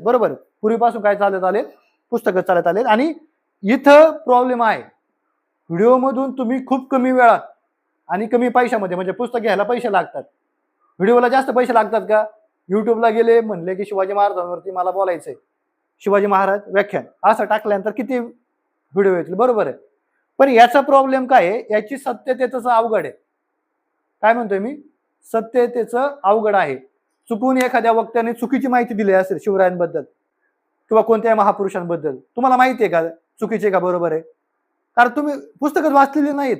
बरोबर. पूर्वीपासून काय चालत आले पुस्तकं चालत आले आणि इथं प्रॉब्लेम आहे. व्हिडिओमधून तुम्ही खूप कमी वेळात आणि कमी पैशामध्ये म्हणजे पुस्तक घ्यायला पैसे लागतात. व्हिडिओला जास्त पैसे लागतात का? यूट्यूबला गेले म्हणले की शिवाजी महाराजांवरती मला बोलायचंय. शिवाजी महाराज व्याख्यान. असं टाकल्यानंतर किती व्हिडिओ येतील? बरोबर आहे. पण याचा प्रॉब्लेम काय आहे? याची सत्यतेचं अवघड आहे. काय म्हणतोय मी? सत्यतेचं अवघड आहे. चुकून एखाद्या वक्त्याने चुकीची माहिती दिली असेल शिवरायांबद्दल किंवा कोणत्याही महापुरुषांबद्दल. तुम्हाला माहिती आहे का चुकीचे का बरोबर आहे? कारण तुम्ही पुस्तकच वाचलेली नाहीत.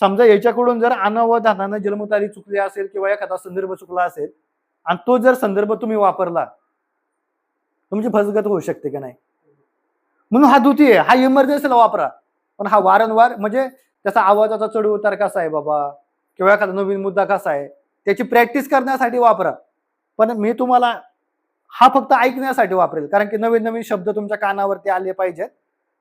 समजा याच्याकडून जर अनवधानानं जन्मतारी चुकली असेल किंवा एखादा संदर्भ चुकला असेल आणि तो जर संदर्भ तुम्ही वापरला तुमची फसगत होऊ शकते का नाही? म्हणून हा द्वितीय हा इमर्जन्सीला वापरा. पण हा वारंवार म्हणजे त्याचा आवाजाचा चढ उतार कसा आहे बाबा? किंवा एखादा नवीन मुद्दा कसा आहे? त्याची प्रॅक्टिस करण्यासाठी वापरा. पण मी तुम्हाला हा फक्त ऐकण्यासाठी वापरेल कारण की नवीन नवीन शब्द तुमच्या कानावरती आले पाहिजेत.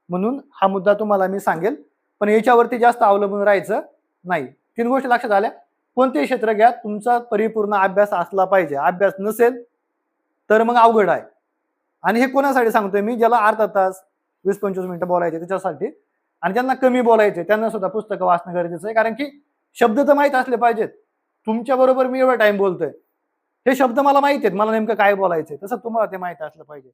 म्हणून हा मुद्दा तुम्हाला मी सांगेल पण याच्यावरती जास्त अवलंबून राहायचं नाही. तीन गोष्टी लक्षात आल्या. कोणतेही क्षेत्र घ्या तुमचा परिपूर्ण अभ्यास असला पाहिजे. अभ्यास नसेल तर मग अवघड आहे. आणि हे कोणासाठी सांगतोय मी? ज्याला अर्धा तास वीस पंचवीस मिनिटं बोलायचे त्याच्यासाठी. आणि ज्यांना कमी बोलायचे त्यांना सुद्धा पुस्तकं वाचणं गरजेचं आहे. कारण की शब्द तर माहीत असले पाहिजेत. तुमच्याबरोबर मी एवढा टाइम बोलतोय. हे शब्द मला माहिती आहेत. मला नेमकं काय बोलायचंय? तसं तुम्हाला ते माहीत असलं पाहिजे.